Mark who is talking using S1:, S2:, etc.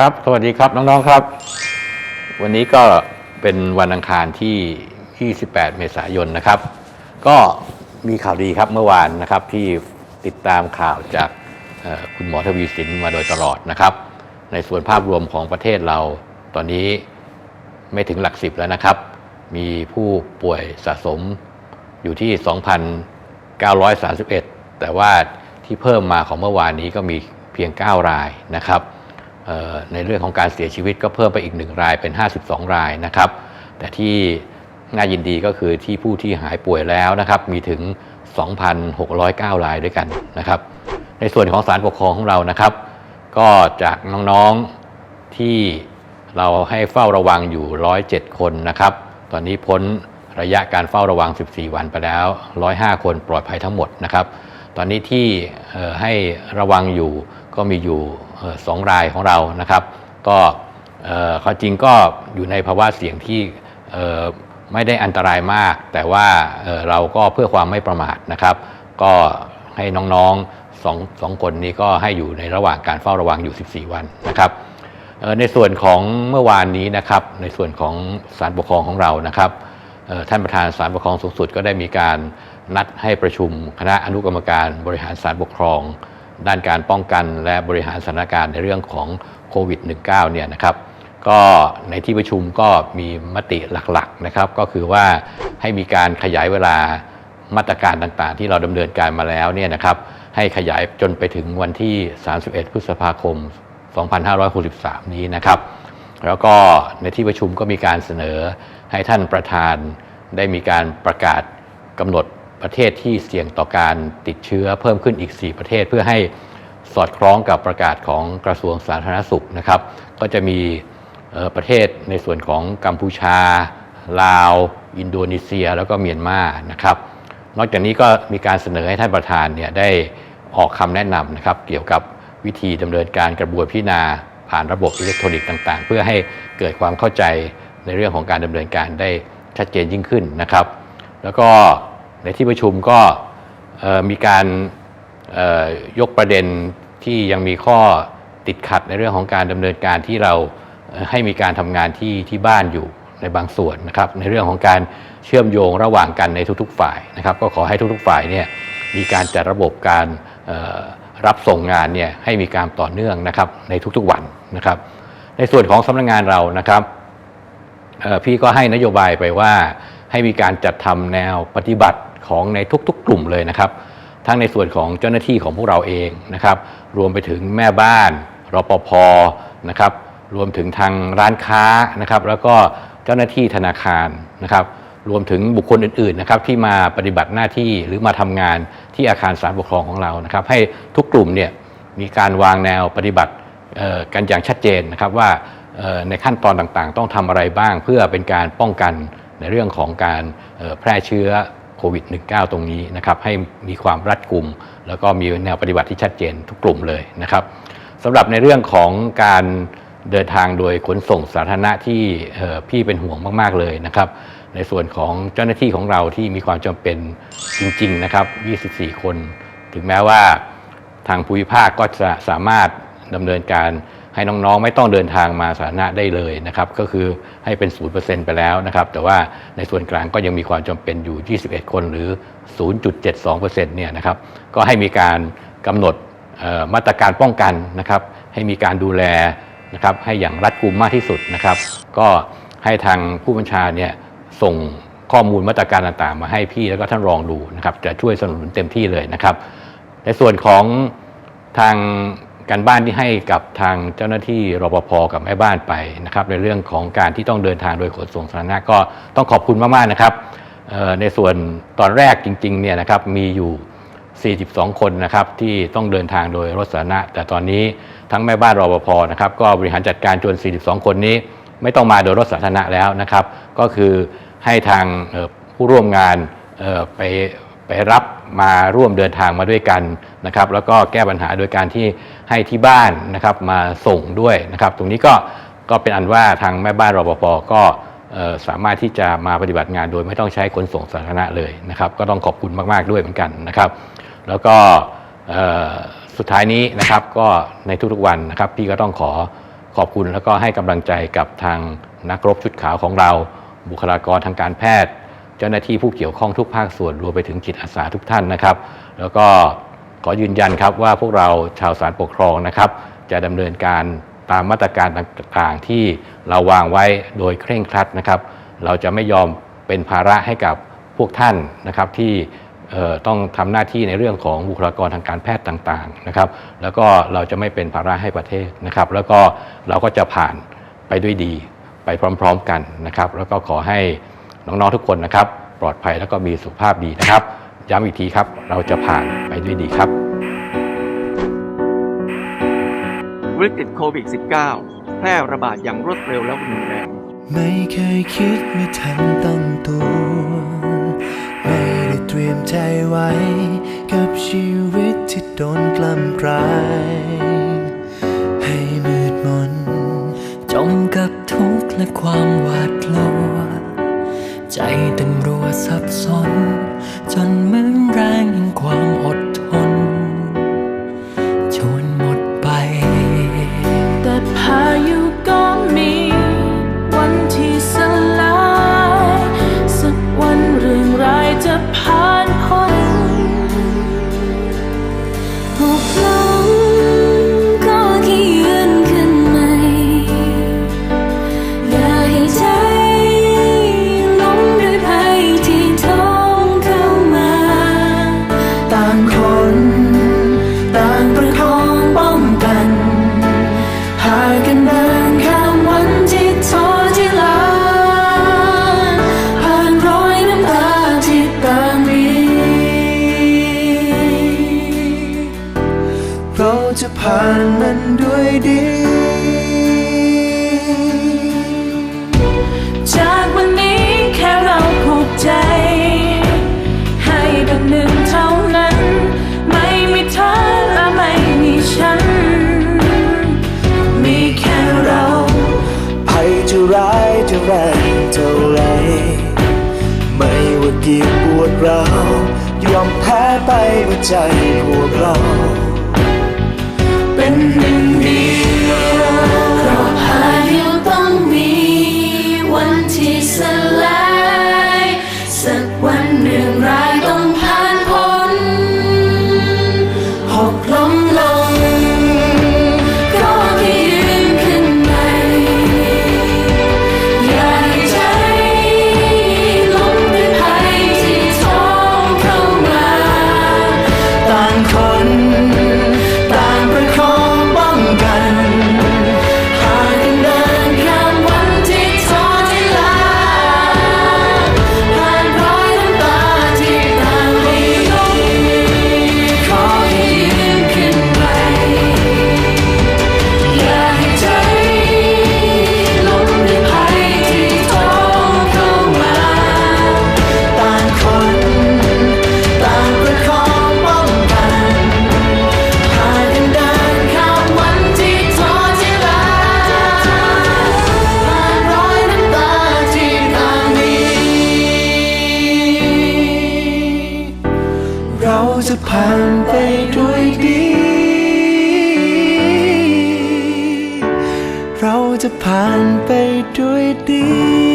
S1: ครับ สวัสดีครับน้องๆครับ วันนี้ก็เป็นวันอังคารที่ 28 เมษายนนะครับ ก็มีข่าวดีครับเมื่อวานนะครับที่ติดตามข่าวจากคุณหมอทวีสินมาโดยตลอดนะครับ ในส่วนภาพรวมของประเทศเราตอนนี้ไม่ถึงหลักสิบแล้วนะครับ มีผู้ป่วยสะสมอยู่ที่ 2,931 แต่ว่าที่เพิ่มมาของเมื่อวานนี้ก็มีเพียง 9 รายนะครับ ในเรื่องของการเสียชีวิตก็เพิ่มไปอีก 1 รายเป็น 52 รายนะครับ แต่ที่น่ายินดีก็คือที่ผู้ที่หายป่วยแล้วนะครับมีถึง 2,609 รายด้วยกันนะครับ ในส่วนของศาลปกครองของเรานะครับ ก็จากน้องๆที่เราให้เฝ้าระวังอยู่ 107 คนนะครับ ตอนนี้พ้นระยะการเฝ้าระวัง 14 วันไปแล้ว 105 คนปลอดภัยทั้งหมดนะครับ ตอนนี้ที่ให้ระวังอยู่ก็มีอยู่ สองรายของเรานะครับ ก็เอ่อความจริงก็อยู่ในภาวะเสี่ยงที่ไม่ได้อันตรายมาก แต่ว่าเราก็เพื่อความไม่ประมาทนะครับ ก็ให้น้องๆสองสองคนนี้ก็ให้อยู่ในระหว่างการเฝ้าระวังอยู่ 14 วันนะครับในส่วนของเมื่อวานนี้นะครับ ในส่วนของศาลปกครองของเรานะครับท่านประธานศาลปกครองสูงสุดก็ได้มีการนัดให้ประชุมคณะอนุกรรมการบริหารศาลปกครอง ด้านการป้องกันและบริหารสถานการณ์ในเรื่องของโควิด -19 เนี่ยนะครับก็ในที่ประชุมก็มีมติหลักๆนะครับ ก็คือว่าให้มีการขยายเวลามาตรการต่างๆ ที่เราดำเนินการมาแล้วเนี่ยนะครับให้ขยายจนไปถึงวันที่ 31 พฤษภาคม 2563 นี้นะครับ แล้วก็ในที่ประชุมก็มีการเสนอให้ท่านประธานได้มีการประกาศกำหนด ประเทศที่เสี่ยงต่อการติดเชื้อเพิ่มขึ้นอีก 4 ประเทศ เพื่อให้สอดคล้องกับประกาศของกระทรวงสาธารณสุขนะครับ ก็จะมีประเทศในส่วนของกัมพูชา ลาว อินโดนีเซีย แล้วก็เมียนมานะครับ นอกจากนี้ก็มีการเสนอให้ท่านประธานเนี่ยได้ออกคำแนะนำนะครับ เกี่ยวกับวิธีดำเนินการกระบวนพิจารณาผ่านระบบอิเล็กทรอนิกส์ต่างๆ เพื่อให้เกิดความเข้าใจในเรื่องของการดำเนินการได้ชัดเจนยิ่งขึ้นนะครับ แล้วก็ ในที่ประชุมก็มีการยกประเด็นที่ยังมีข้อติดขัดในเรื่องของการดำเนินการที่เราให้มีการทำงานที่ที่บ้านอยู่ในบางส่วนนะครับ ในเรื่องของการเชื่อมโยงระหว่างกันในทุกๆ ฝ่ายนะครับ ก็ขอให้ทุกๆ ฝ่ายเนี่ยมีการจัดระบบการรับส่งงานเนี่ยให้มีการต่อเนื่องนะครับในทุกๆวันนะครับ ในส่วนของสำนักงงานเรานะครับพี่ก็ให้นโยบายไปว่าให้มีการจัดทำแนวปฏิบัติ ของในทุกๆ กลุ่มเลยนะครับ ทั้งในส่วนของเจ้าหน้าที่ของพวกเราเองนะครับ รวมไปถึงแม่บ้านรปภนะครับ รวมถึงทางร้านค้านะครับ แล้วก็เจ้าหน้าที่ธนาคารนะครับ รวมถึงบุคคลอื่นๆนะครับที่มาปฏิบัติหน้าที่หรือมาทำงานที่อาคารศาลปกครองของเรานะครับ ให้ทุกกลุ่มเนี่ยมีการวางแนวปฏิบัติกันอย่างชัดเจนนะครับว่าในขั้นตอนต่างๆ ต้องทำอะไรบ้างเพื่อเป็นการป้องกันในเรื่องของการแพร่เชื้อ โควิด -19 ตรงนี้นะครับให้มีความรัดกุม แล้วก็มีแนวปฏิบัติที่ชัดเจนทุกกลุ่มเลยนะครับสำหรับในเรื่องของการเดินทางโดยขนส่งสาธารณะที่พี่เป็นห่วงมาก ๆ เลยนะครับ ในส่วนของเจ้าหน้าที่ของเราที่มีความจำเป็นจริง ๆ นะครับ 24 คน ถึงแม้ว่าทางภูมิภาคก็จะสามารถดำเนินการ ให้น้องๆ ไม่ต้องเดินทางมาสาธารณะได้เลยนะครับก็คือให้เป็น 0%ไปแล้วนะครับแต่ว่าในส่วนกลางก็ยังมีความจำเป็นอยู่ 21 คนหรือ 0.72%เนี่ยนะครับก็ให้มีการกำหนดมาตรการป้องกันนะครับให้มีการดูแลนะครับให้อย่างรัดกุมมากที่สุดนะครับ ก็ให้ทางผู้บัญชาเนี่ยส่งข้อมูลมาตรการต่างๆ มาให้พี่แล้วก็ท่านรองดูนะครับจะช่วยสนับสนุนเต็มที่เลยนะครับ ในส่วนของทาง การบ้านที่ให้กับทางเจ้าหน้าที่รปภกับแม่บ้านไปนะครับในเรื่องของการที่ต้องเดินทางโดยขนส่งสาธารณะก็ต้องขอบคุณมากๆนะครับในส่วนตอนแรกจริงๆเนี่ยนะครับมีอยู่ 42 คนนะครับที่ต้องเดินทางโดยรถสาธารณะ แต่ตอนนี้ทั้งแม่บ้านรปภนะครับก็บริหารจัดการจน 42 คนนี้ ไม่ต้องมาโดยรถสาธารณะแล้วนะครับ ก็คือให้ทางผู้ร่วมงานไป ไปรับมาร่วมเดินทางมาด้วยกันนะครับ แล้วก็แก้ปัญหาโดยการที่ให้ที่บ้านนะครับมาส่งด้วยนะครับ ตรงนี้ก็ก็เป็นอันว่าทางแม่บ้านรปภก็สามารถที่จะมาปฏิบัติงานโดยไม่ต้องใช้ขนส่งสาธารณะเลยนะครับ ก็ต้องขอบคุณมาก ๆ ด้วยเหมือนกันนะครับ แล้วก็สุดท้ายนี้นะครับก็ในทุกๆวันนะครับ พี่ก็ต้องขอขอบคุณแล้วก็ให้กำลังใจกับทางนักรบชุดขาวของเรา บุคลากรทางการแพทย์ เจ้าหน้าที่ผู้เกี่ยวข้องทุกภาคส่วนรวมไปถึงจิตอาสาทุกท่านนะครับ แล้วก็ขอยืนยันครับว่าพวกเราชาวสารปกครองนะครับ จะดำเนินการตามมาตรการต่างๆ ที่เราวางไว้โดยเคร่งครัดนะครับ เราจะไม่ยอมเป็นภาระให้กับพวกท่านนะครับที่ต้องทำหน้าที่ในเรื่องของบุคลากรทางการแพทย์ต่างๆนะครับ แล้วก็เราจะไม่เป็นภาระให้ประเทศนะครับ แล้วก็เราก็จะผ่านไปด้วยดีไปพร้อม ๆ กันนะครับ แล้วก็ขอให้ น้องๆทุกคนนะครับ ปลอดภัยแล้วก็มีสุขภาพดีนะครับ ย้ำอีกทีครับ เราจะผ่านไปด้วยดีครับ
S2: วิกฤตโควิด -19 แพร่ระบาดอย่างรวดเร็วและรุนแรง
S3: ไม่เคยคิดไม่ทันตั้งตัว ไม่ได้เตรียมใจไว้ กับชีวิตที่โดนกล้ำกลายให้มืดมน
S4: จมกับทุกข์และความหวาดกลัว ใจเต็มรัวสับสน จนเมือ
S5: ใจพวก
S3: เรา จะผ่านไปด้วยดี เราจะผ่านไปด้วยดี